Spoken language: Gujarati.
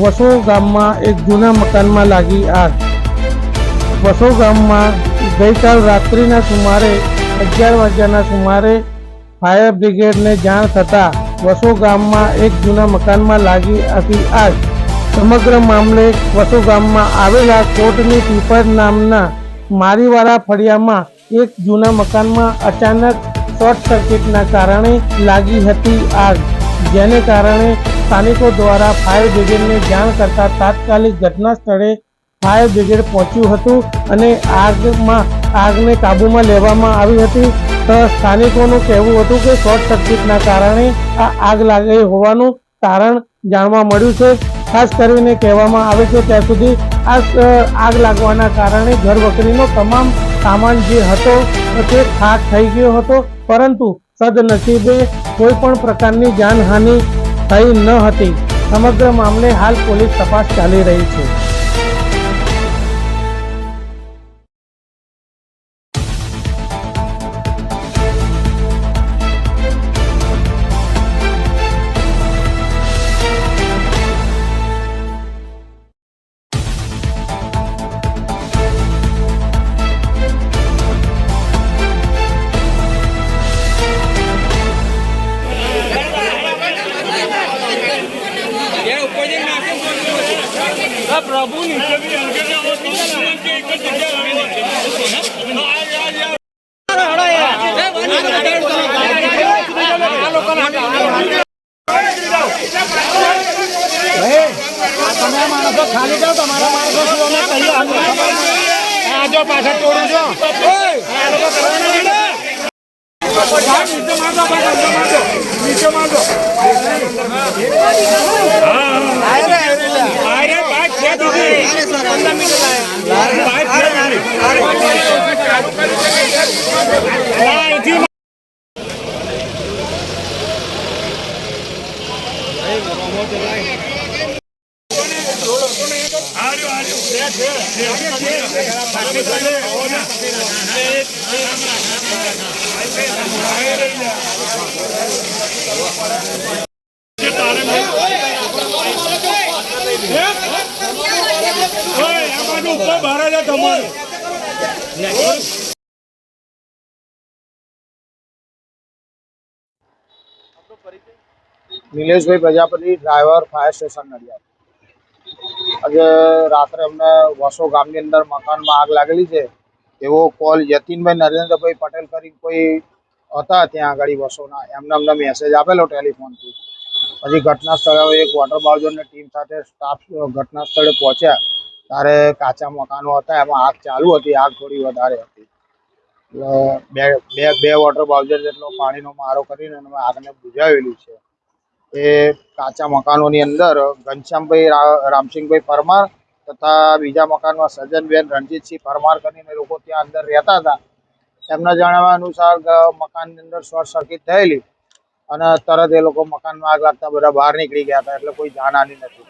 વસો ગામમાં એક જૂના મકાનમાં લાગી આગ. વસો ગામમાં ગઈકાલ રાત્રિના સુમારે અગિયાર વાગ્યાના સુમારે ફાયર બ્રિગેડને જાણ થતાં વસો ગામમાં એક જૂના મકાનમાં લાગી હતી આગ. સમગ્ર મામલે વસો ગામમાં આવેલા કોર્ટની પીપર નામના મારીવાળા ફળિયામાં એક જૂના મકાનમાં અચાનક શોર્ટ સર્કિટના કારણે લાગી હતી આગ, જેને કારણે સ્થાનિકો દ્વારા ફાયર બ્રિગેડને જાણ કરતા તાત્કાલિક ઘટના સ્થળે ફાયર બ્રિગેડ પહોંચ્યું હતું અને આગમાં આગને કાબૂમાં લેવામાં આવી હતી. સ્થાનિકોનું કહેવું હતું કે શોર્ટ સર્કિટના કારણે આ આગ લાગી હોવાનું તારણ જાણવા મળ્યું છે. ખાસ કરીને કહેવામાં આવે છે ત્યાં સુધી આ આગ લાગવાના કારણે ઘર વકરીનો તમામ સામાન જે હતો તે ખાક થઈ ગયો હતો. પરંતુ સદનસીબે કોઈ પણ પ્રકારની જાનહાનિ થઈ ન હતી. સમગ્ર મામલે હાલ પોલીસ તપાસ ચાલી રહી છે. પ્રભુ નીચે બી હલકે ને અવસ્થા કે એક જ જગ્યાએ આવે છે. તમે માણસો ખાલી જાઓ તમારા માણસો શું અમે કહીએ? આજો આ પાછળ તોડું છો દીદી. બાઈક છે દીદી. હા, અહીંથી આર્યો, આર્યો. છે, છે, છે. જે તારે મેં- ઓય, આ તમારું. નિલેશભાઈ Prajapati driver fire station Nadiad. આજે રાત્રે અમને વસો ગામની અંદર મકાનમાં આગ લાગેલી છે. એવો કોલ યતીનભાઈ નરેન્દ્રભાઈ પટેલ કરી કોઈ હતા ત્યાં આગળ વસોના. એમને અમને મેસેજ આપેલો ટેલિફોનથી. પછી ઘટના સ્થળે એક વોટર બાઉઝરની ટીમ સાથે સ્ટાફ ઘટના સ્થળે પહોંચ્યા. ત્યારે કાચા મકાનો હતા, એમાં આગ ચાલુ હતી, આગ થોડી વધારે હતી. એટલે બે બે બે વોટર બાઉઝર જેટલો પાણીનો મારો કરીને અમે આગને બુઝાવેલી છે. એ કાચા મકાનોની અંદર ઘનશ્યામભાઈ રામસિંહભાઈ પરમાર તથા બીજા મકાનમાં સજ્જનબેન રણજીતસિંહ પરમાર કરીને લોકો ત્યાં અંદર રહેતા હતા. એમના જણાવ્યા અનુસાર મકાનની અંદર શોર્ટ સર્કિટ થયેલી અને તરત એ લોકો મકાનમાં આગ લાગતા બધા બહાર નીકળી ગયા હતા, એટલે કોઈ જાનહાની નથી.